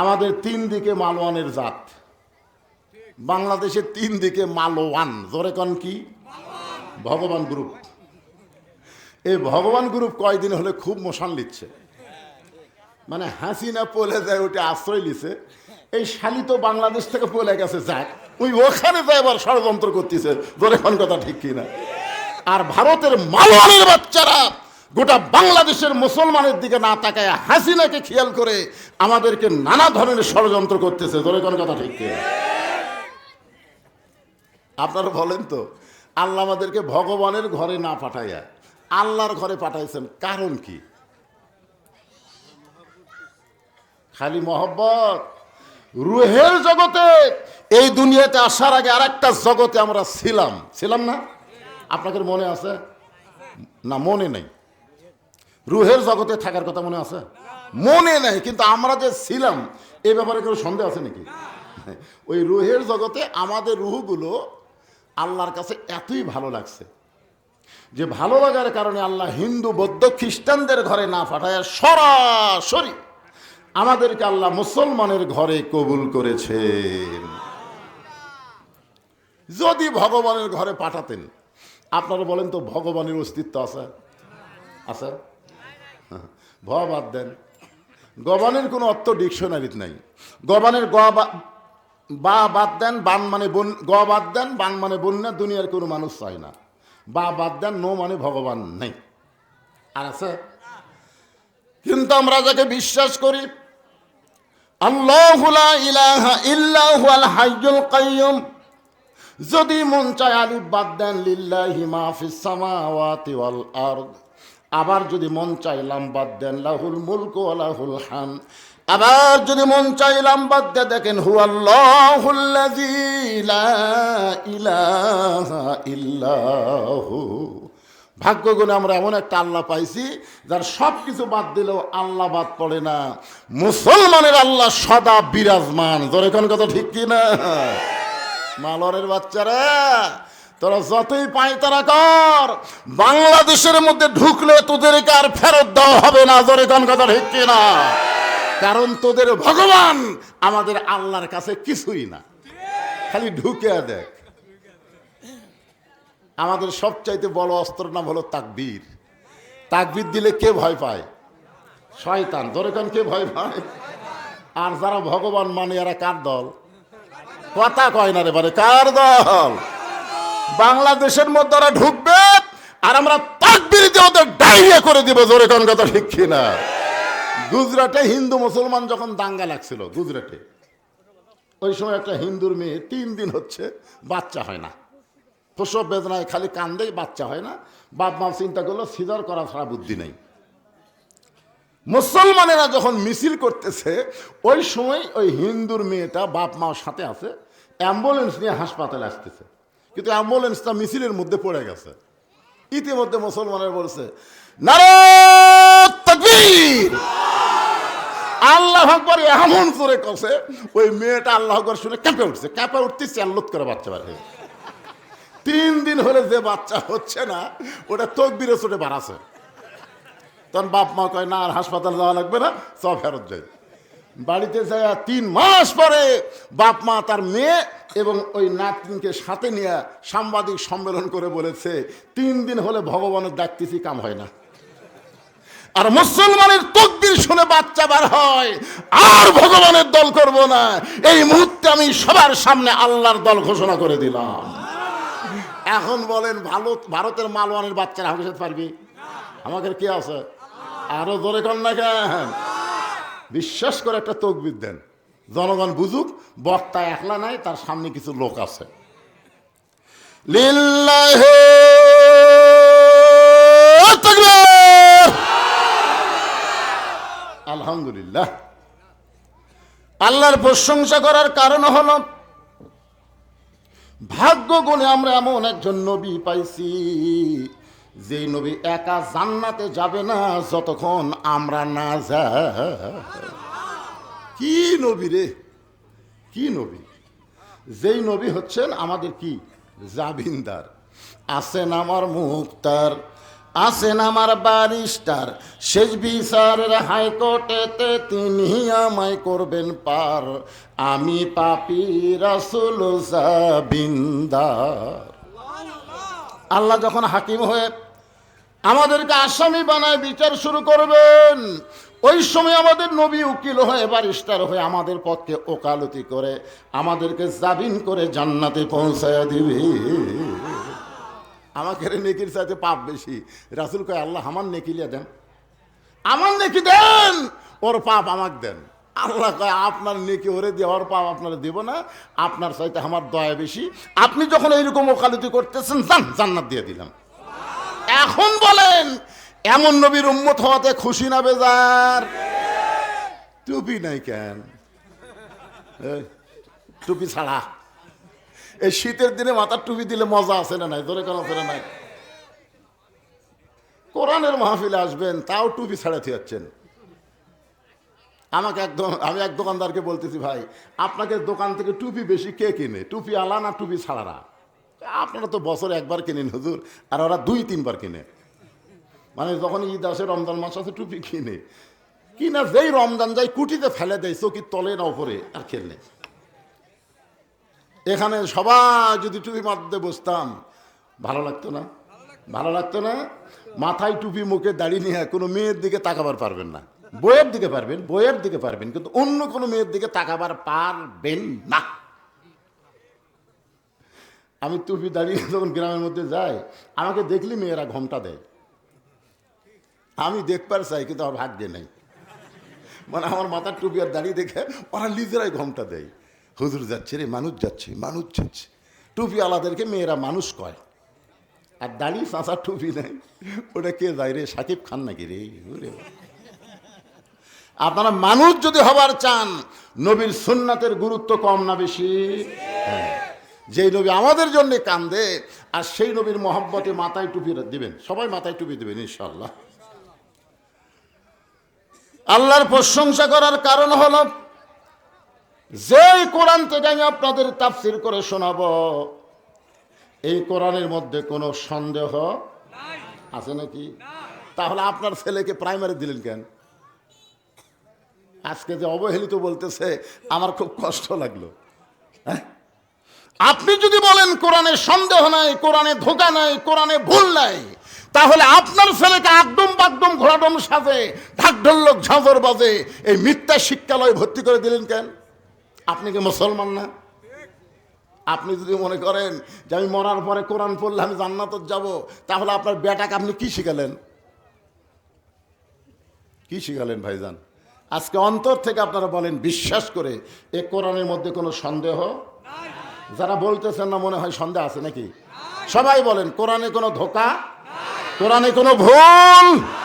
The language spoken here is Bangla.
আমাদের তিন দিকে মালোয়ানের জাত। বাংলাদেশের তিন দিকে মালোয়ান জোরে কন কি? ভগবান গ্রুপ। এই ভগবান গ্রুপ কয়দিন হলে খুব মশান লিচ্ছে মানে হাসিনা পলে যায়, ওটা আশ্রয় লিছে এই শালি তো বাংলাদেশ থেকে পলে গেছে, যাক। ওই ওখানে যায় এবার ষড়যন্ত্র করতেছে। জোরে কোন কথা ঠিক কিনা। আর ভারতের মালোয়ানের বাচ্চারা গোটা বাংলাদেশের মুসলমানের দিকে না তাকায় হাসিনাকে খেয়াল করে আমাদেরকে নানা ধরনের ষড়যন্ত্র করতেছে। ধরে কোন কথা ঠিক আপনারা বলেন তো, আল্লাহ আমাদেরকে ভগবানের ঘরে না পাঠাইয়া আল্লাহর ঘরে পাঠাইছেন কারণ কি? খালি মহব্বত। রুহের জগতে, এই দুনিয়াতে আসার আগে আর একটা জগতে আমরা ছিলাম। ছিলাম না? আপনাদের মনে আছে? না, মনে নেই। রুহের জগতে থাকার কথা মনে আছে? মনে নেই, কিন্তু আমরা যে ছিলাম এই ব্যাপারে কোনো সন্দেহ আছে নাকি? ওই রুহের জগতে আমাদের রুহগুলো আল্লাহর কাছে এতই ভালো লাগছে যে ভালো লাগার কারণে আল্লাহ হিন্দু, বৌদ্ধ, খ্রিস্টানদের ঘরে না পাঠায় সরাসরি আমাদেরকে আল্লাহ মুসলমানের ঘরে কবুল করেছেন। যদি ভগবানের ঘরে পাঠাতেন, আপনারা বলেন তো ভগবানের অস্তিত্ব আছে? আছে? ভ বাদ দেন। গবানের কোনো অর্থ ডিকশনারিত নাই। গবানের গ বা- বাদ দেন, বান মানে বন, গ বাদ দেন, বান মানে বন্যা, দুনিয়ার কোনো মানুষ চায় না। বা বাদ দেন, নো মানে ভগবান নেই। আর আছে? কিন্তু আমরা যাকে বিশ্বাস করি ইলাহা যদি মন চায় আলিফ বাদ দেন, লিল্লাহি মা ফিস সামাওয়াতি ওয়াল আরদ। আবার যদি মন চাইলাম বাদ দেন, লাহুল মুলক লাহুল হাম। আবার যদি মন চাইলাম বাদ দে, দেখেন হুয়াল্লাহুল্লাযী লা ইলাহা ইল্লাহু। ভাগ্য গুণে আমরা এমন একটা আল্লাহ পাইছি, যার সব কিছু বাদ দিলেও আল্লাহ বাদ পড়ে না। মুসলমানের আল্লাহ সদা বিরাজমান। জোরে কোন কথা ঠিক কি না মালরের বাচ্চারা তোরা যতই পাই তারা কর। বাংলাদেশের মধ্যে ঢুকলে তোদেরকে আর ফেরত দেওয়া হবে না, জোরে কোন কথা না কারণ তোদের ভগবান আমাদের আল্লাহর কাছে কিছুই না। খালি ঢুকে দেখ। আমাদের সবচাইতে বড় অস্ত্র নাম হলো তাকবীর। তাকবীর দিলে কে ভয় পায়? শয়তান। ধরে কান কে ভয় পায়? আর যারা ভগবান মানে এরা কার দল? কথা কয় না রে বারে কার দল? বাংলাদেশের মধ্যে ওরা ঢুকবে আর আমরা তাকবীর দিয়ে ওদের ডাইরিয়া করে দিব, জোরে কোন কথা ঠিক কিনা? গুজরাটে হিন্দু মুসলমান যখন দাঙ্গা লাগছিল, গুজরাটে। ওই সময় একটা হিন্দুর মেয়ে, তিন দিন হচ্ছে বাচ্চা হয় না। প্রসব বেদনায় খালি কান্দেই বাচ্চা হয় না। বাপ মা চিন্তা করল, সিজার করা ছাড়া বুদ্ধি নেই। মুসলমানেরা যখন মিছিল করতেছে, ওই সময় ওই হিন্দুর মেয়েটা বাপ মার সাথে আছে, অ্যাম্বুলেন্স নিয়ে হাসপাতালে আসতেছে। কিন্তু অ্যাম্বুলেন্সটা মিছিলের মধ্যে পড়ে গেছে। ইতিমধ্যে মুসলমানের বলছে আল্লাহ আকবর এমন করে কষে ওই মেয়েটা আল্লাহ আকবর শুনে কেঁপে উঠছে, কেঁপে উঠতে চ্যাল্লত করে বাচ্চা বার তিন দিন হলে যে বাচ্চা হচ্ছে না, ওটা তকবিরে চোটে বাড়াছে তখন বাপ মা কয়, না, আর হাসপাতাল যাওয়া লাগবে না, সব ফেরত যাই। বাড়িতে যায় তিন মাস পরে বাপ মা তার মেয়ে এবং ওই নাতনিকে সাথে নিয়ে সাংবাদিক সম্মেলন করে বলেছে, তিন দিন হলে ভগবানের ডাকতেছি, কাম হয় না। আর মুসলমানের তকবির শুনে বাচ্চা বার হয়, আর ভগবানের দল করব না। এই মুহূর্তে আমি সবার সামনে আল্লাহর দল ঘোষণা করে দিলাম। এখন বলেন, ভালো ভারতের মালওয়ানের বাচ্চারা আমাকে পারবি? আমাদের কে আছে? আরও জোরে কর না কেন? বিশ্বাস করে একটা তকবির দেন। জনগণ বুঝুক, বক্তা একলা নাই, তার সামনে কিছু লোক আছে। লিল্লাহে আলহামদুলিল্লাহ। আল্লাহর প্রশংসা করার কারণ হলো ভাগ্য গুণে আমরা এমন একজন নবী পাইছি যে নবী একা জান্নাতে যাবে না যতক্ষণ আমরা না যা কি নবী রে? কি নবী? যেই নবী হচ্ছেন আমাদের কি? জাবিন্দার। আছেন আমার মুক্তার। আছেন আমার বারিস্টার শেষ বিচারের হাইকোর্টেতে তিনি আমায় করবেন পার। আমি পাপি রাসুল বিন্দার আল্লাহ যখন হাকিম হয়ে আমাদেরকে আসামি বানায় বিচার শুরু করবেন। ওই সময় আমাদের নবী উকিল হয়ে বারিস্টার হয়ে আমাদের পথকে ওকালতি করে, আমাদেরকে জাবিন করে জান্নাতে পৌঁছায় দিবে। আমাকে নেকির সাথে পাপ বেশি। রাসুল কয়, আল্লাহ আমার নেকিলিয়া দেন। আমার নেকি দেন, ওর পাপ আমাকে দেন। আল্লাহ কয়, আপনার নেকি ওরে দেওয়ার পাপ আপনারা দেব না। আপনার চাইতে আমার দয়া বেশি। আপনি যখন এইরকম ওকালতি করতেছেন, যান, জান্নাত দিয়ে দিলাম। এখন বলেন, এমন নবীর উম্মত হওয়াতে খুশি না বেজার? টুপি নাই কেন? টুপি ছাড়া। এই শীতের দিনে মাথার টুপি দিলে মজা আছে না নাই? ধরে কেন ফেরে নাই। কোরআনের মাহফিলে আসবেন, তাও টুপি ছাড়াতে যাচ্ছেন আমাকে একদম, আমি এক দোকানদারকে বলতেছি, ভাই, আপনাকে দোকান থেকে টুপি বেশি কে কিনে? টুপি আলা না টুপি ছাড়ারা আপনারা তো বছরে একবার কিনেন হুজুর, আর ওরা দুই, তিনবার কিনে। মানে যখন ঈদ আসে, রমজান মাস আসে, টুপি কিনে। কিনা যেই রমজান যাই কুটিতে ফেলে দেয় চকির তলে না উপরে, আর খেলে এখানে সবাই যদি টুপি মারতে বসতাম, ভালো লাগতো না? ভালো লাগতো না? মাথায় টুপি, মুখে দাঁড়িয়ে নিয়ে কোনো মেয়ের দিকে তাকাবার পারবেন না। বইয়ের দিকে পারবেন বইয়ের দিকে পারবেন, কিন্তু অন্য কোনো মেয়ের দিকে তাকাবার পারবেন না। আমি টুপি দাঁড়িয়ে যখন গ্রামের মধ্যে যাই, আমাকে দেখলি মেয়েরা ঘোমটা দেয়। আমি দেখবার চাই, কিন্তু আমার ভাগ্যে নেই। মানে আমার মাথার টুপি আর দাঁড়িয়ে দেখে ওরা নিজেরাই ঘোমটা দেয়। হুজুর যাচ্ছে রে, মানুষ যাচ্ছে মানুষ যাচ্ছে। টুপি আলাদেরকে মেয়েরা মানুষ কয়। আর দাড়ি চাঁচা টুপি নেই ওটা কে যায় রে, সাকিব খান নাকি রে? ওরে। আপনারা মানুষ যদি হবার চান, নবীর সুন্নাতের গুরুত্ব কম না বেশি। যেই নবী আমাদের জন্য কান্দে, আর সেই নবীর মহব্বতে মাথায় টুপি দিবেন। সবাই মাথায় টুপি দেবেন ইনশাল্লাহ আল্লাহর প্রশংসা করার কারণ হল, যেই কোরআন থেকে আমি আপনাদের তাফসির করে শোনাবো, এই কোরআনের মধ্যে কোনো সন্দেহ আছে নাকি? তাহলে আপনার ছেলেকে প্রাইমারি দিলেন কেন? আজকে যে অবহেলিত বলতেছে, আমার খুব কষ্ট লাগল। হ্যাঁ? আপনি যদি বলেন কোরআনে সন্দেহ নাই, কোরআনে ধোকা নাই, কোরআনে ভুল নাই, তাহলে আপনার ছেলেকে একদম বাকদম ঘোড়াডম সাজে ঢাকঢোল্লক ঝাঁঝর বাজে, এই মিথ্যা শিক্ষালয়ে ভর্তি করে দিলেন কেন? আপনি কি মুসলমান না? আপনি যদি মনে করেন যে আমি মরার পরে কোরআন পড়লে আমি জান্নাত যাব, তাহলে আপনার বেটাকে আপনি কি শিখালেন? কি শিখালেন ভাইজান? আজকে অন্তর থেকে আপনারা বলেন, বিশ্বাস করে, এ কোরআনের মধ্যে কোনো সন্দেহ যারা বলতেছেন না, মনে হয় সন্দেহ আছে নাকি? সবাই বলেন, কোরআনে কোনো ধোকা? কোরআনে কোনো ভুল?